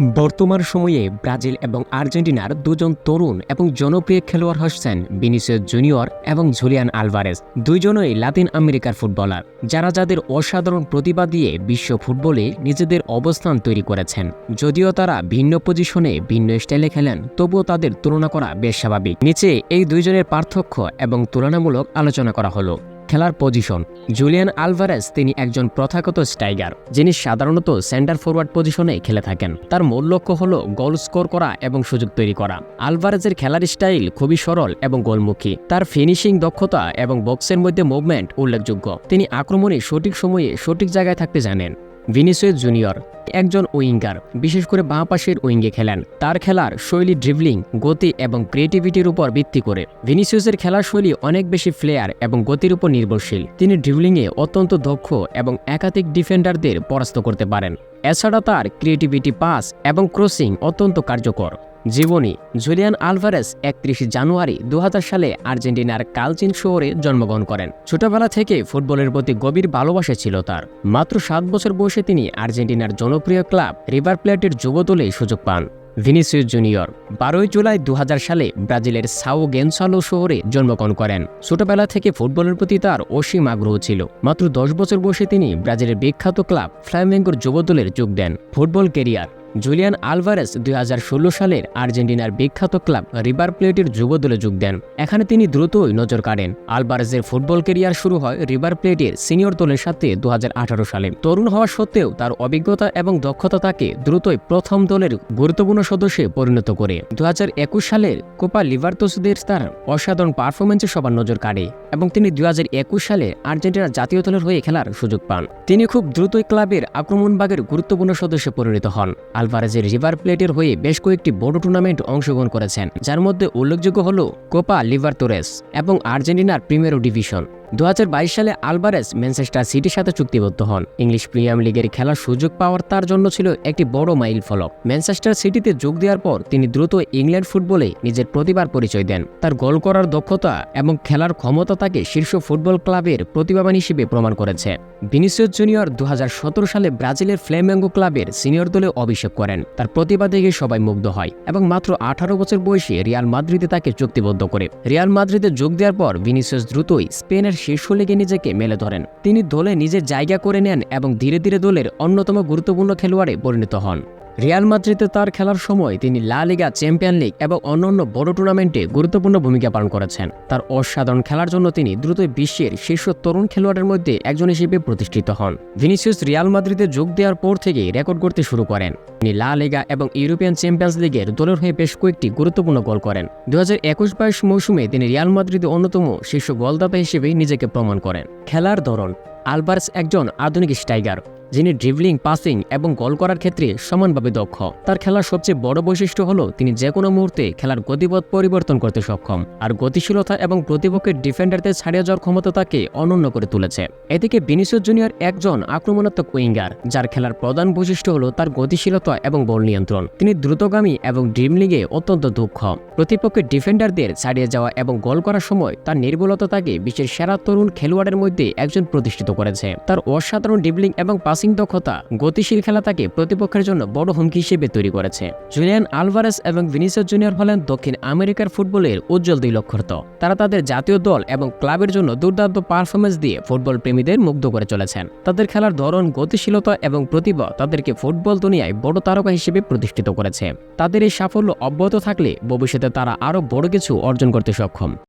বর্তমান সময়ে ব্রাজিল এবং আর্জেন্টিনার দুজন তরুণ এবং জনপ্রিয় খেলোয়াড় হচ্ছেন বিনিসিয়াস জুনিয়র এবং জুলিয়ান আলভারেজ, দুইজনই লাতিন আমেরিকার ফুটবলার, যারা যাদের অসাধারণ প্রতিভা দিয়ে বিশ্ব ফুটবলে নিজেদের অবস্থান তৈরি করেছেন। যদিও তারা ভিন্ন পজিশনে ভিন্ন স্টাইলে খেলেন, তবুও তাদের তুলনা করা বেশ স্বাভাবিক। নিচে এই দুইজনের পার্থক্য এবং তুলনামূলক আলোচনা করা হলো। খেলার পজিশন। জুলিয়ান আলভারেজ তিনি একজন প্রথাগত স্ট্রাইকার যিনি সাধারণত সেন্টার ফরওয়ার্ড পজিশনে খেলে থাকেন। তার মূল লক্ষ্য হল গোল স্কোর করা এবং সুযোগ তৈরি করা। আলভারেজের খেলার স্টাইল খুবই সরল এবং গোলমুখী। তার ফিনিশিং দক্ষতা এবং বক্সের মধ্যে মুভমেন্ট উল্লেখযোগ্য। তিনি আক্রমণে সঠিক সময়ে সঠিক জায়গায় থাকতে জানেন। ভিনিসিয়াস জুনিয়র একজন উইঙ্গার, বিশেষ করে বাঁ পাশের উইঙ্গে খেলেন। তার খেলার শৈলী ড্রিবলিং গতি এবং ক্রিয়েটিভিটির উপর ভিত্তি করে। ভিনিসিয়াসের খেলার শৈলী অনেক বেশি ফ্লেয়ার এবং গতির উপর নির্ভরশীল। তিনি ড্রিবলিংয়ে অত্যন্ত দক্ষ এবং একাধিক ডিফেন্ডারদের পরাস্ত করতে পারেন। এছাড়া তার ক্রিয়েটিভিটি পাস এবং ক্রসিং অত্যন্ত কার্যকর। জীবনী, জুলিয়ান আলভারেস একত্রিশে জানুয়ারি দু হাজার সালে আর্জেন্টিনার কালচিন শহরে জন্মগ্রহণ করেন। ছোটবেলা থেকে ফুটবলের প্রতি গভীর ভালোবাসা ছিল তার। মাত্র সাত বছর বয়সে তিনি আর্জেন্টিনার জনপ্রিয় ক্লাব রিভার প্লেটের যুব দলে সুযোগ পান। ভিনিসিয়াস জুনিয়র বারোই জুলাই দু হাজার সালে ব্রাজিলের সাও গেনসালো শহরে জন্মগ্রহণ করেন। ছোটবেলা থেকে ফুটবলের প্রতি তার অসীম আগ্রহ ছিল। মাত্র দশ বছর বসে তিনি ব্রাজিলের বিখ্যাত ক্লাব ফ্লামেঙ্গোর যুব দলের যোগ দেন। ফুটবল কেরিয়ার জুলিয়ান আলভারেস দুই হাজার ষোলো সালের আর্জেন্টিনার বিখ্যাত ক্লাব রিভার প্লেটের যুব দলে যোগ দেন। এখানে তিনি দ্রুতই নজর কাড়েন। আলভারেজের ফুটবল কেরিয়ার শুরু হয় রিভার প্লেটের সিনিয়র দলের সাথে দু হাজার আঠারো সালে। তরুণ হওয়া সত্ত্বেও তার অভিজ্ঞতা এবং দক্ষতা তাকে দ্রুতই প্রথম দলের গুরুত্বপূর্ণ সদস্যে পরিণত করে। দু হাজার একুশ সালের কোপা লিভার্তোসদের তার অসাধারণ পারফরমেন্সে সবার নজর কাড়ে এবং তিনি দু হাজার একুশ সালে আর্জেন্টিনার জাতীয় দলের হয়ে খেলার সুযোগ পান। তিনি খুব দ্রুতই ক্লাবের আক্রমণভাগের গুরুত্বপূর্ণ সদস্যে পরিণত হন। আলভারেজের রিভার প্লেটের হয়ে বেশ কয়েকটি বড় টুর্নামেন্ট অংশগ্রহণ করেছেন, যার মধ্যে উল্লেখযোগ্য হল কোপা লিভারতোরেস এবং আর্জেন্টিনার প্রিমেরো ডিভিশন। দু হাজার বাইশ সালে আলভারেজ ম্যানচেস্টার সিটির সাথে চুক্তিবদ্ধ হন। ইংলিশ প্রিমিয়ার লিগের খেলার সুযোগ পাওয়ার তার জন্য ছিল একটি বড় মাইল ফলক। ম্যানচেস্টার সিটিতে যোগ দেওয়ার পর তিনি দ্রুত ইংল্যান্ড ফুটবলে নিজের প্রতিভার পরিচয় দেন। তার গোল করার দক্ষতা এবং খেলার ক্ষমতা তাকে শীর্ষ ফুটবল ক্লাবের প্রতিভাবান হিসেবে প্রমাণ করেছে। ভিনিসিয়াস জুনিয়র দু হাজার সতেরো সালে ব্রাজিলের ফ্লেমেঙ্গো ক্লাবের সিনিয়র দলে অভিষেক করেন। তার প্রতিভা দেখে সবাই মুগ্ধ হয় এবং মাত্র আঠারো বছর বয়সে রিয়াল মাদ্রিদে তাকে চুক্তিবদ্ধ করে। রিয়াল মাদ্রিদে যোগ দেওয়ার পর ভিনিসিয়াস দ্রুতই স্পেনের শীর্ষ লেগে নিজেকে মেলে ধরেন। তিনি দলে নিজের জায়গা করে নেন এবং ধীরে ধীরে দলের অন্যতম গুরুত্বপূর্ণ খেলোয়াড়ে পরিণত হন। রিয়াল মাদ্রিদে তার খেলার সময় তিনি লা লিগা, চ্যাম্পিয়ন লিগ এবং অন্যান্য বড় টুর্নামেন্টে গুরুত্বপূর্ণ ভূমিকা পালন করেছেন। তার অসাধারণ খেলার জন্য তিনি দ্রুতই বিশ্বের শীর্ষ তরুণ খেলোয়াড়ের মধ্যে একজন হিসেবে প্রতিষ্ঠিত হন। ভিনিসিয়াস রিয়াল মাদ্রিদে যোগ দেওয়ার পর থেকেই রেকর্ড করতে শুরু করেন। তিনি লা লিগা এবং ইউরোপিয়ান চ্যাম্পিয়ন্স লিগের দলের হয়ে বেশ কয়েকটি গুরুত্বপূর্ণ গোল করেন। দু হাজার একুশ বাইশ মৌসুমে তিনি রিয়াল মাদ্রিদে অন্যতম শীর্ষ গোলদাতা হিসেবে নিজেকে প্রমাণ করেন। খেলার ধরন, আলবার্স একজন আধুনিক স্ট্রাইকার। যিনি ড্রিবলিং পাসিং এবং গোল করার ক্ষেত্রে সমানভাবে দক্ষ। তার খেলার সবচেয়ে বড় বৈশিষ্ট্য হল তিনি যে কোনো মুহূর্তে খেলার গতিপথ পরিবর্তন করতে সক্ষম আর গতিশীলতা এবং প্রতিপক্ষের ডিফেন্ডারদের ছাড়িয়ে যাওয়ার ক্ষমতা তাকে অনন্য করে তুলেছে। এদিকে বিনিসিয়াস জুনিয়র একজন আক্রমণাত্মক উইঙ্গার, যার খেলার প্রধান বৈশিষ্ট্য হল তার গতিশীলতা এবং বল নিয়ন্ত্রণ। তিনি দ্রুতগামী এবং ড্রিবলিংয়ে অত্যন্ত দক্ষ। প্রতিপক্ষের ডিফেন্ডারদের ছাড়িয়ে যাওয়া এবং গোল করার সময় তার নির্বলতা তাকে বিশ্বের সেরা তরুণ খেলোয়াড়ের মধ্যে একজন প্রতিষ্ঠিত করেছে। তার অসাধারণ ড্রিবলিং এবং পাসিং দক্ষতা, গতিশীল খেলা তাকে প্রতিপক্ষের জন্য বড় হুমকি হিসেবে তৈরি করেছে। জুলিয়ান আলভারেস এবং ভিনিসিয়াস জুনিয়র হলেন দক্ষিণ আমেরিকার ফুটবলের উজ্জ্বল দুই লক্ষ্যর্থ। তারা তাদের জাতীয় দল এবং ক্লাবের জন্য দুর্দান্ত পারফরমেন্স দিয়ে ফুটবল প্রেমীদের মুগ্ধ করে চলেছেন। তাদের খেলার ধরন, গতিশীলতা এবং প্রতিভা তাদেরকে ফুটবল দুনিয়ায় বড় তারকা হিসেবে প্রতিষ্ঠিত করেছে। তাদের এই সাফল্য অব্যাহত থাকলে ভবিষ্যতে তারা আরও বড় কিছু অর্জন করতে সক্ষম।